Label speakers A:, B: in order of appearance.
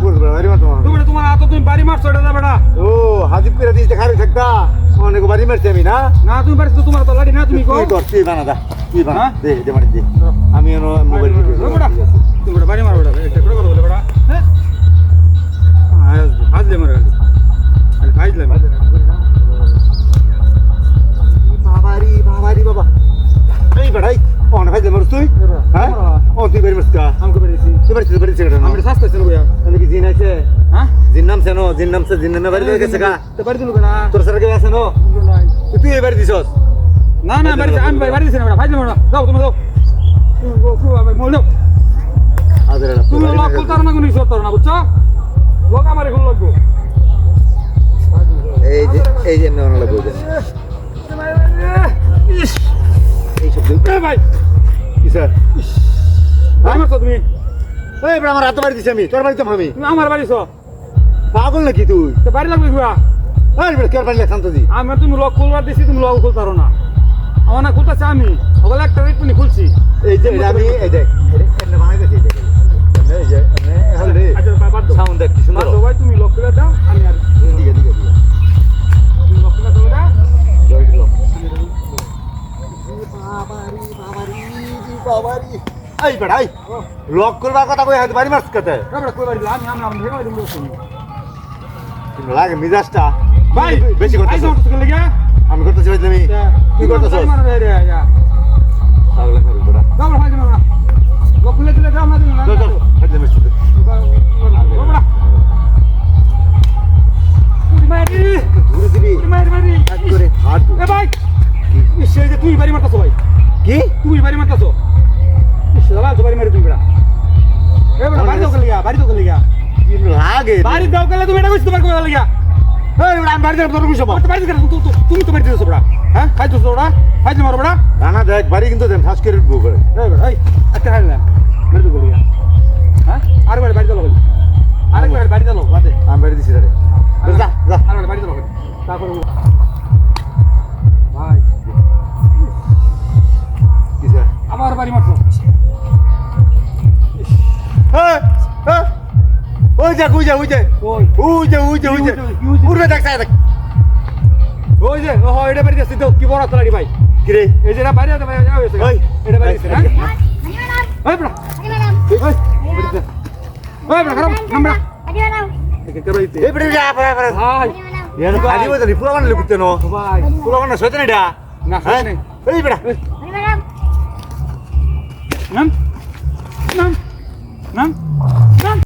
A: गोर रे रे
B: मत मार तू भने त आ त तिमी बारी मारछौ
A: रे दा बेटा ओ हाजी पिरा दिसखारी
B: सक्दा
A: सनेको बारी मर्छेबि ना ना तिमी बारी
B: त तिम्रो त लाडी ना तिमी गो गोर ति बना दा ति हा दे दे बारी दि
A: तू बेटा बारी मार बेटा एकटा बाबा नै অন ভাই মারছ তুই? হ্যাঁ? ও তুই বেরি মারছ কা
B: আমাকে বেরিয়েছি।
A: তুই বেরি তুই বেরি সেটা না
B: আমরা শাস্তা ছিল বইয়া
A: আমি কি জিন আছে
B: হ্যাঁ?
A: জিন নাম সেনো জিন নাম সে জিন নামে বাড়ি গেছে কা?
B: তো বাড়ি দিল না
A: তোর সারা কে আছে নো? তুই এই বাড়ি দিছস?
B: না না বাড়ি আমি বাড়ি দিছি না ফাজলে মারো যাও তুমি যাও। তুমি গো তুমি আমি মোল দাও
A: আদরে
B: তুমি লোক কুলতার না গুনি সত্তর না বুঝছ? লোক আমারে কোন লাগবো।
A: এই যে এই যে নেওয়া লাগবে
B: ভাই।
A: কি স্যার?
B: বাড়ি মারছো তুমি?
A: এই বেড়া আমার হাতে বাড়ি দিছি আমি। তোর বাড়ি তো আমি।
B: তুমি আমার বাড়িছো
A: পাগল নাকি তুই?
B: তো বাড়ি লাগবে গুয়া
A: এই বেড়া তোর বাড়ি লেখান তো দি।
B: আমি তুমি লক খুলবার দিছি তুমি লক খুলতে পারো না। আমার না খুলতেছে আমি। ওগুলো একটা রেট খুলছি।
A: এই যে আমি এই দেখ এই বেড়া এই লক করবার কথা কই হাতে বাড়ি মারছ কতে
B: আমি আমি আমি ভেঙে দিলাম তুমি
A: লাগে মিজাজটা
B: ভাই
A: বেশি
B: লাগে
A: আমি করতেছি ভাই তুমি কি করতেছ
B: তুই বাড়ি মারতাছো ভাই।
A: কি?
B: তুই বাড়ি মারতাছো শালা বাড়ি মারি তুমি বেড়া এ বেড়া বাড়ি দাও গলিয়া বাড়ি দাও গলিয়া
A: লাগে
B: বাড়ি দাও গেলে তুমি এটা কইছ তোমার কই লাগিয়া
A: এই বেড়া আমি বাড়ি যাব তোর
B: তোমার তো বাড়ি গেলে তুমি তুমি তো বাড়ি দিছো বেড়া হ্যাঁ খাই তো বেড়া খাই তো মারো বেড়া
A: রানা দেখ বাড়ি কিন্তু দেন ফাঁস করে উঠবো করে
B: এই বেড়া এই একটা খাইলাম মেরে
A: কি স্যার
B: আবার বাড়ি মারছো
A: হ্যাঁ হ্যাঁ। ওই যা ওই যা ওই যা।
B: ওই।
A: ওই যা ওই যা ওই যা।
B: কি হইছে?
A: উড়বে দেখ সাই দেখ।
B: ওই যে ও এটা বাড়ি দিছি তো কি বড় তলাড়ি ভাই?
A: কি রে?
B: এই যে এটা বাইরে আছে ভাই যাও এসে
A: ওই
B: এটা বাইরে আছে
A: এই,
B: হ্যাঁ ওই বড়া ওই ওই বড়া খারাপ। নামড়া একে করো ইতে
A: এই বেড়ে যা পড়া পড়া
B: ভাই।
A: ইয়ার খালি বই তো পুরো মানে লুকুতে নো
B: ভাই।
A: পুরো মানে সইতে না
B: না
A: হ্যাঁ?
B: শুনে
A: এই বেড়া